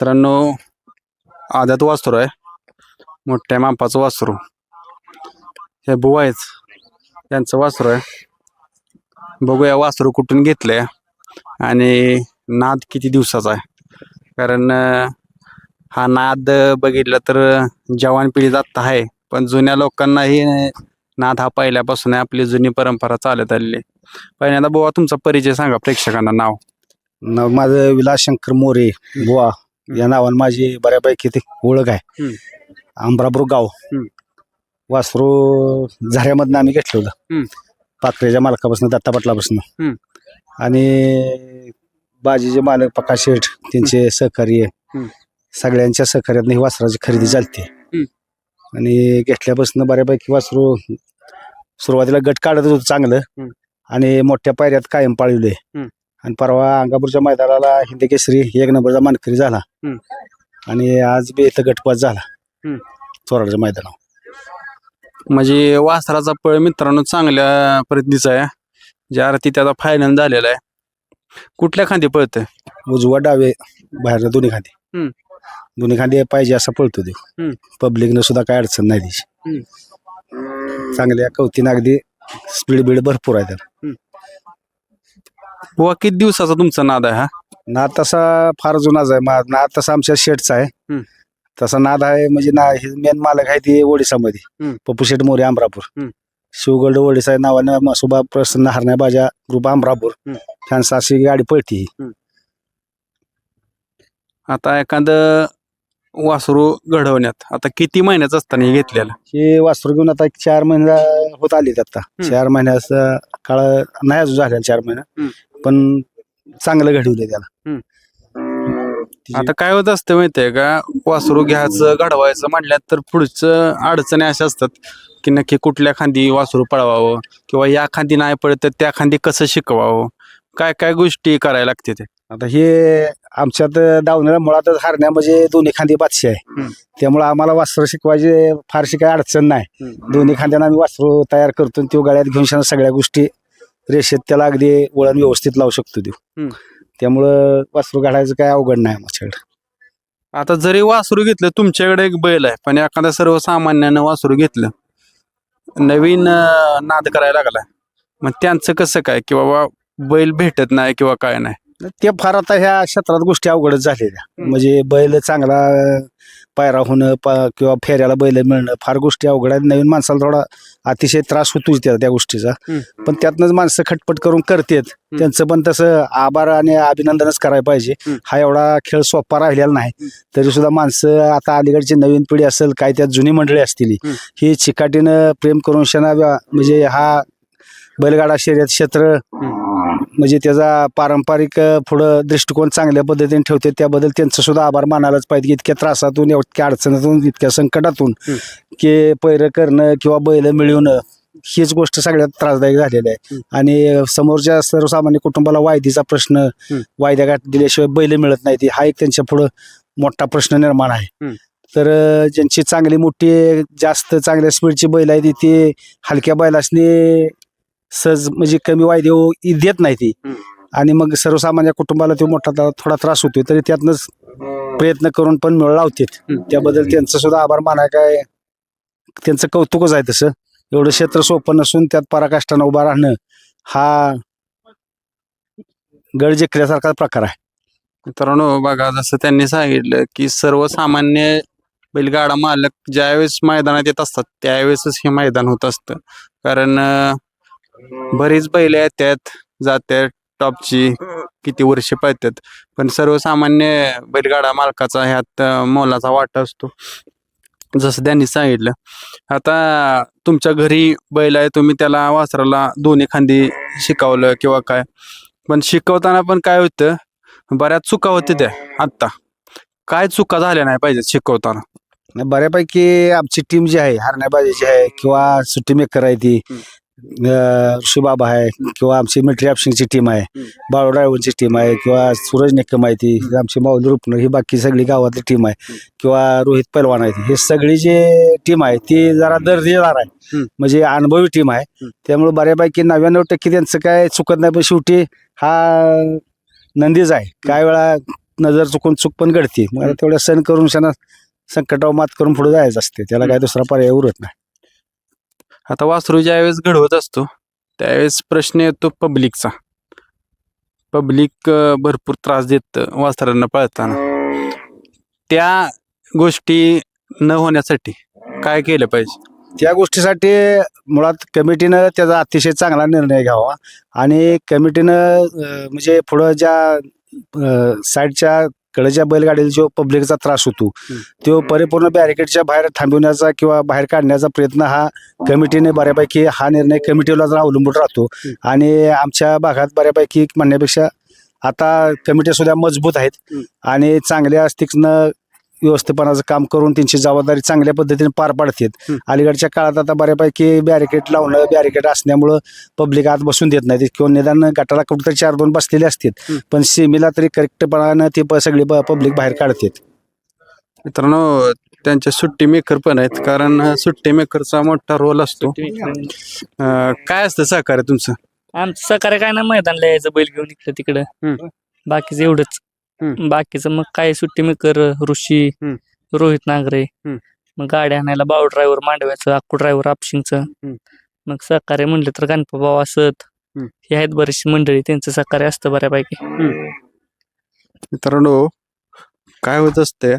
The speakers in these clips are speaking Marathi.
मित्रांनो आदत वासरू आहे. मोठ्या मापाचं वासरू हे बुवा आहेच त्यांचं वासरू आहे. बघूया वासरू कुठून घेतलंय आणि नाद किती दिवसाचा आहे. कारण हा नाद बघितला तर जवान पिढी जात आहे. पण जुन्या लोकांनाही नाद हा पहिल्यापासून आहे. आपली जुनी परंपरा चालत आलेली आहे. पहिल्यांदा बुवा तुमचा परिचय सांगा प्रेक्षकांना नाव. नाव माझं विलास शंकर मोरे बुवा. या नावानं माझी बऱ्यापैकी ती ओळख आहे हम्म. आंबरापूर गाव हम्म. वासरू झऱ्यामधनं आम्ही घेतलं होतं हम्म. पात्रेच्या मालकापासून दत्ता पाटलापासून. आणि बाजीचे मालक प्रकाश शेठ त्यांचे सहकार्य हम्म. सगळ्यांच्या सहकार्यातनं ही वासराची खरेदी झालती आणि घेतल्यापासून बऱ्यापैकी वासरू सुरुवातीला गट काढत होतं चांगलं हम्म. आणि मोठ्या पायऱ्यात कायम हम्म. आणि परवा अंगापूरच्या मैदानाला हिंद केसरी एक नंबरचा मानकरी झाला. हम्म. आणि आज बी इथं गटपात झाला. हम्म. चोराच्या मैदानावर. म्हणजे वासराचा पळ मित्रांनो चांगल्या पद्धतीचा आहे. ज्या अर्थी त्याचा फायनल झालेला आहे. कुठल्या खांदी पळतंय? उजवा डावे बाहेर दोन्ही खांदे. हम्म. दोन्ही खांदे पाहिजे असं पळतो ते. हम्म. पब्लिकनं सुद्धा काय अडचण नाही त्याची. चांगल्या कवतीनं अगदी स्पीड बीड भरपूर आहे त्याला. बुवा किती दिवसाचा तुमचा नाद आहे हा? नाद तसा फार जुनाच आहे. मा- नाद तसा आमच्या शेटचा आहे. हम्म. तसा नाद आहे म्हणजे ना हे मेन मालक आहे ते ओडिसामध्ये. हम्म. पप्पू शेठ मोरे अमरापूर हम्म. शिवगड ओडिसा नावानं मसुबा प्रसन्न हरण्या बाजा ग्रुप अमरापूर हम्म. फॅन्स अशी गाडी पळती. ही. आता एखादं वासरू घडवण्यात आता किती महिन्याचं असताना हे घेतलेलं? हे वासरू घेऊन आता एक चार महिना होत आली आता. चार महिन्याचा काळ नाही अजून झालेला चार महिना. पण चांगलं घडवलंय त्याला. आता काय होत असतं माहितीये का? वासरू घ्यायचं घडवायचं म्हटल्यात तर पुढचं अडचणी अशा असतात की नक्की कुठल्या खांदी वासरू पळवावं किंवा या खांदी नाही पडत तर त्या खांदी कसं शिकवावं? काय काय गोष्टी करायला लागते ते? आता हे आमच्यात दावणीला मुळातच हारण्या म्हणजे दोन्ही खांदी बादशी आहे. त्यामुळे आम्हाला वासरू शिकवायची फारशी काही अडचण नाही. दोन्ही खांद्यानं आम्ही वासरू तयार करतो आणि तो गळ्यात घेऊन सगळ्या गोष्टी रेषेत त्याला अगदी वळण व्यवस्थित लावू शकतो देऊ. हम्म. त्यामुळं वासरू काढायचं काय अवघड नाही आमच्याकडे. आता जरी वासरू घेतलं तुमच्याकडे एक बैल आहे पण एखाद्या सर्वसामान्यानं वासरू घेतलं नवीन अं, नाद करायला लागला मग त्यांचं कसं काय? की बाबा बैल भेटत नाही किंवा काय नाही? ते फार आता ह्या क्षेत्रात गोष्टी अवघडच झालेल्या. म्हणजे बैल चांगला पायरा होणं प- किंवा फेऱ्याला बैल मिळणं फार गोष्टी अवघड आहेत नवीन माणसाला थोडा अतिशय त्रास होतोच त्या त्या गोष्टीचा. पण त्यातनंच माणसं खटपट करून करतेत त्यांचं पण तसं आभार आणि अभिनंदनच करायला पाहिजे. हा एवढा खेळ सोपा राहिलेला नाही तरी सुद्धा माणसं आता अलीकडची नवीन पिढी असेल काय त्यात जुनी मंडळी असतील. ही चिकाटीनं प्रेम करून शना म्हणजे हा बैलगाडा शर्यत क्षेत्र म्हणजे त्याचा पारंपरिक पुढं दृष्टिकोन चांगल्या पद्धतीने ठेवते त्याबद्दल त्यांचं सुद्धा आभार मानायलाच पाहिजे की इतक्या त्रासातून इतक्या अडचणीतून इतक्या संकटातून. की पैर करणं किंवा बैल मिळवणं हीच गोष्ट सगळ्यात त्रासदायक झालेली आहे. आणि समोरच्या सर्वसामान्य कुटुंबाला वायदीचा प्रश्न. वायद्या गाठ दिल्याशिवाय बैल मिळत नाही हा एक त्यांच्या पुढं मोठा प्रश्न निर्माण आहे. तर ज्यांची चांगली मोठी जास्त चांगल्या स्पीडची बैल आहे ती ती हलक्या बैलासनी सहज म्हणजे कमी वायदे होऊ- देत नाही ती. आणि मग सर्वसामान्य कुटुंबाला तो मोठा थोडा त्रास होतोय तरी त्यातनंच प्रयत्न करून पण मिळ लावतात. हम्म. त्याबद्दल त्यांचं सुद्धा आभार मानाय काय त्यांचं कौतुकच आहे तसं. एवढं क्षेत्र सोपं नसून त्यात पराकाष्ठानं उभा राहणं हा गड जिंकल्यासारखा प्रकार आहे. मित्रांनो बघा जसं त्यांनी सांगितलं की सर्वसामान्य बैलगाडा मालक ज्यावेळेस मैदानात येत असतात त्यावेळेसच हे मैदान होत असतं. कारण अं, बरीच बैल आहेत त्यात जात्यात टॉपची किती वर्ष पळतात पण सर्वसामान्य बैलगाडा मालकाचा ह्यात मोलाचा वाटा असतो. जसं त्यांनी सांगितलं. आता तुमच्या घरी बैल आहे तुम्ही त्याला वासराला दोन्ही खांदी शिकवलं किंवा काय? पण शिकवताना पण काय होतं बऱ्याच चुका होत्या त्या आत्ता. काय चुका झाल्या नाही पाहिजेत शिकवताना? बऱ्यापैकी आमची टीम जी आहे हरण्याबाजीची आहे किंवा सुट्टी मेकर आहे ती ऋषीबाबा आहे किंवा आमची मिलिटरी ऑप्शनची टीम आहे. बाळू ड्रायव्हरची टीम आहे किंवा सूरज निकम आहे ती आमची माऊली रुपनर ही बाकी सगळी गावातली टीम आहे किंवा रोहित पैलवान आहे. हे सगळी जे टीम आहे ती जरा दर्जेदार आहे. म्हणजे अनुभवी टीम आहे. त्यामुळे बऱ्यापैकी नव्याण्णव टक्के त्यांचं काय चुकत नाही पण शेवटी हा नंदीच आहे. काय वेळा नजर चुकून चूक पण घडते. मग आता तेवढ्या सण करून क्षणा संकटावर मात करून पुढे जायचं असते. त्याला काय दुसरा पर्याय उरत नाही. आता वासरू ज्यावेळेस घडवत असतो त्यावेळेस प्रश्न येतो पब्लिकचा. पब्लिक भरपूर त्रास देत वासरांना पळताना. त्या गोष्टी न होण्यासाठी काय केलं पाहिजे? त्या गोष्टीसाठी मुळात कमिटीनं त्याचा अतिशय चांगला निर्णय घ्यावा आणि कमिटीनं म्हणजे पुढं ज्या साईडच्या कडच्या बैलगाडीला जो पब्लिकचा त्रास होतो. तो परिपूर्ण बॅरिकेडच्या बाहेर थांबवण्याचा किंवा बाहेर काढण्याचा प्रयत्न हा कमिटीने बऱ्यापैकी हा निर्णय कमिटीवर अवलंबून राहतो आणि आमच्या भागात बऱ्यापैकी म्हणण्यापेक्षा आता कमिट्या सुद्धा मजबूत आहेत. आणि चांगल्या तीक्ष्ण व्यवस्थापनाचं काम करून त्यांची जबाबदारी चांगल्या पद्धतीने पार पाडतात. अलीकडच्या काळात आता बऱ्यापैकी बॅरिकेड लावणं बॅरिकेड असल्यामुळं पब्लिक आत बसून देत नाही किंवा निदान गटाला कुठेतरी चार दोन बसलेले असतात. पण सीमेला तरी करेक्टपणानं ती सगळी पब्लिक बाहेर काढतात. मित्रांनो त्यांचे सुट्टी मेकर पण आहेत. कारण सुट्टी मेकरचा मोठा रोल असतो. काय असतं सहकार्य तुमचं? आमचं सहकार्य काय ना मैदानला यायचं बैल घेऊन इकडं तिकडं. बाकीचं एवढंच. हम्म. बाकीचं मग काय सुट्टी मेकर ऋषी हम्म. रोहित नांगरे हम्म. मग गाड्या आणायला बाव ड्रायव्हर मांडव्याचं अक्कू ड्रायव्हर आपशिंगचं हम्म. मग सहकार्य म्हणलं तर गणपतभाऊ असत हम्म. हे आहेत बरीचशी मंडळी त्यांचं सहकार्य असतं बऱ्यापैकी मित्रांनो काय होत असते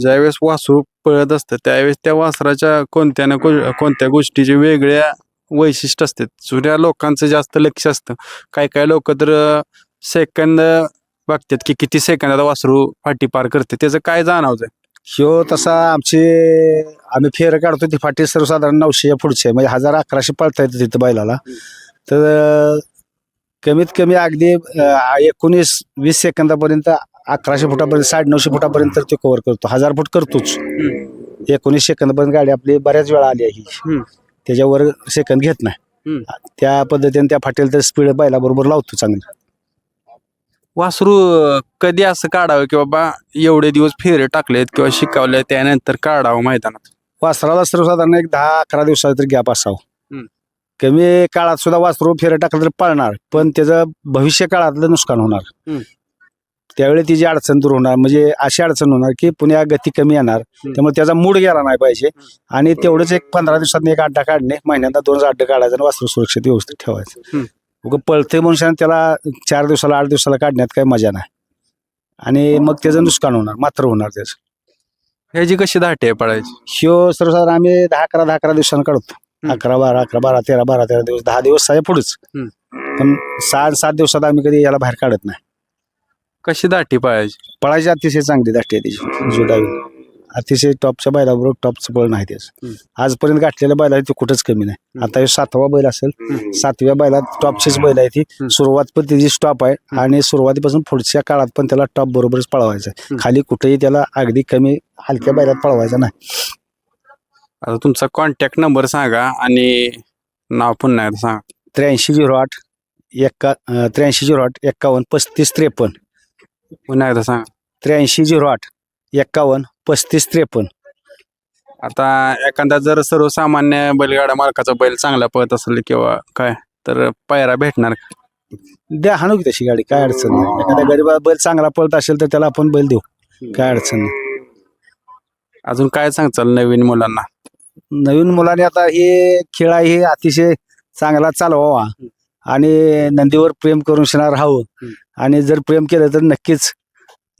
ज्यावेळेस वासरू पळत असतं त्यावेळेस त्या वासराच्या कोणत्या ना को- कोणत्या गोष्टीचे वेगळ्या वैशिष्ट्य असतात जुन्या लोकांचं जास्त लक्ष असतं काही काही लोक तर सेकंद बघतात की किती सेकंदात वासरू फाटी पार करते. त्याचं काय जाणवतं ह्यो तसा आमचे आम्ही फेर काढतो ती फाटी सर्वसाधारण नऊशे पुढचे म्हणजे हजार अकराशे पळता येतं तिथं बैलाला. तर कमीत कमी अगदी एकोणीस वीस सेकंदापर्यंत अकराशे फुटापर्यंत साडेनऊशे फुटापर्यंत तर ते कव्हर करतो. हजार फूट करतोच. एकोणीस सेकंदापर्यंत गाडी आपली बऱ्याच वेळा आली आहे. त्याच्यावर सेकंद घेत नाही. त्या पद्धतीने त्या फाटेल तर स्पीड बैलाबरोबर लावतो चांगलं. वासरू कधी असं काढावं की बाबा एवढे दिवस फेरे टाकलेत किंवा शिकवले त्यानंतर काढावं मैदानात? वासराला सर्वसाधारण एक दहा अकरा दिवसाचा तरी गॅप असावं. हम्म. कमी काळात सुद्धा वासरू फेरे टाकलं तरी पळणार पण त्याचं भविष्य काळातलं नुकसान होणार. हम्म. त्यावेळी तिची अडचण दूर होणार म्हणजे अशी अडचण होणार की पुण्या गती कमी येणार त्यामुळे त्याचा मूड गेला नाही पाहिजे. आणि तेवढंच एक पंधरा दिवसात एक अड्डा काढणे महिन्याला दोन अड्डा काढायचा आणि वासरू सुरक्षित व्यवस्थित ठेवायचं. हम्म. उगं पळते म्हणून त्याला चार दिवसाला आठ दिवसाला काढण्यात काही मजा नाही. आणि मग त्याचं नुकसान होणार मात्र होणार त्याचं. ह्याची कशी धाटी आहे पळायची? शिव सर्वसाधारण आम्ही दहा अकरा दहा अकरा दिवसांना काढतो. अकरा बारा अकरा बारा तेरा बारा तेरा दिवस दहा दिवस आहे पुढेच. पण सहा सात दिवसात आम्ही कधी याला बाहेर काढत नाही. कशी दाटी पळायची? पळायची अतिशय चांगली दाटी आहे त्याची जुडावी अतिशय टॉपच्या बैलाबरोबर टॉपचं पळ नाही त्याचं हम्म. आजपर्यंत गाठलेलं बैल आहे ते कुठंच कमी नाही. आता हे सातवा बैल असेल. सातव्या बैलात टॉपचीच बैल आहे ती. सुरुवात पण त्याची स्टॉप आहे आणि सुरुवातीपासून पुढच्या काळात पण त्याला टॉप बरोबरच पळवायचं आहे. खाली कुठेही त्याला अगदी कमी हलक्या बैलात पळवायचा नाही आता तुमचा कॉन्टॅक्ट नंबर सांगा आणि नाव पुन्हा एकदा सांगा त्र्याऐंशी झिरो आठ एक्का त्र्याऐंशी झिरो आठ एक्कावन्न पस्तीस त्रेपन्न पुन्हा एकदा सांगा त्र्याऐंशी झिरो आठ एक्कावन्न पस्तीस त्रेपन्न. आता एखादा जर सर्वसामान्य बैलगाडा मालकाचा बैल चांगला पळत असेल किंवा काय तर पायरा भेटणार का? द्या हाणू की तशी गाडी काय अडचण नाही. एखाद्या गरीबा बैल चांगला पळत असेल तर त्याला आपण बैल देऊ काय अडचण नाही. अजून काय सांगचाल नवीन मुलांना? नवीन मुलाने आता हे खेळ आहे हे अतिशय चांगला चालवावा. आणि नंदीवर प्रेम करून शिणार राहावं हम्म. आणि जर प्रेम केलं तर नक्कीच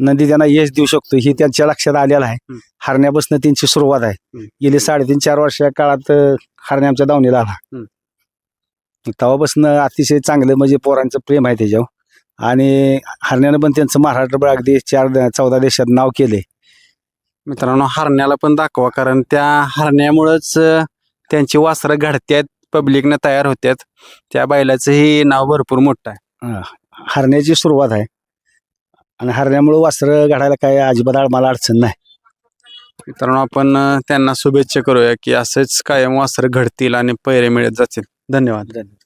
नंदी त्यांना यश देऊ शकतो ही त्यांच्या लक्षात आलेलं आहे. हम्म. हरण्यापासून त्यांची सुरुवात आहे. हम्म. गेली साडेतीन चार वर्षा काळात अं, हरण्या आमच्या दावणीला आला. हम्म. तेव्हापासून अतिशय चांगलं म्हणजे पोरांचं प्रेम आहे त्याच्यावर. आणि हरण्यानं पण त्यांचं महाराष्ट्र अगदी चार चौदा देशात नाव केले मित्रांनो हरण्याला पण दाखवा कारण त्या हरण्यामुळंच अं, त्यांची वासरं घडत्यात पब्लिकनं तयार होत्यात. त्या बैलाचंही नाव भरपूर मोठं आहे. हरण्याची सुरुवात आहे. आणि हरण्यामुळे वस्त्र घालायला काय अजिबात मला अडचण नाही. मित्रांनो आपण अं, त्यांना शुभेच्छा करूया की असंच कायम वासरं घडतील आणि पैरे मिळत जातील. धन्यवाद. धन्यवाद.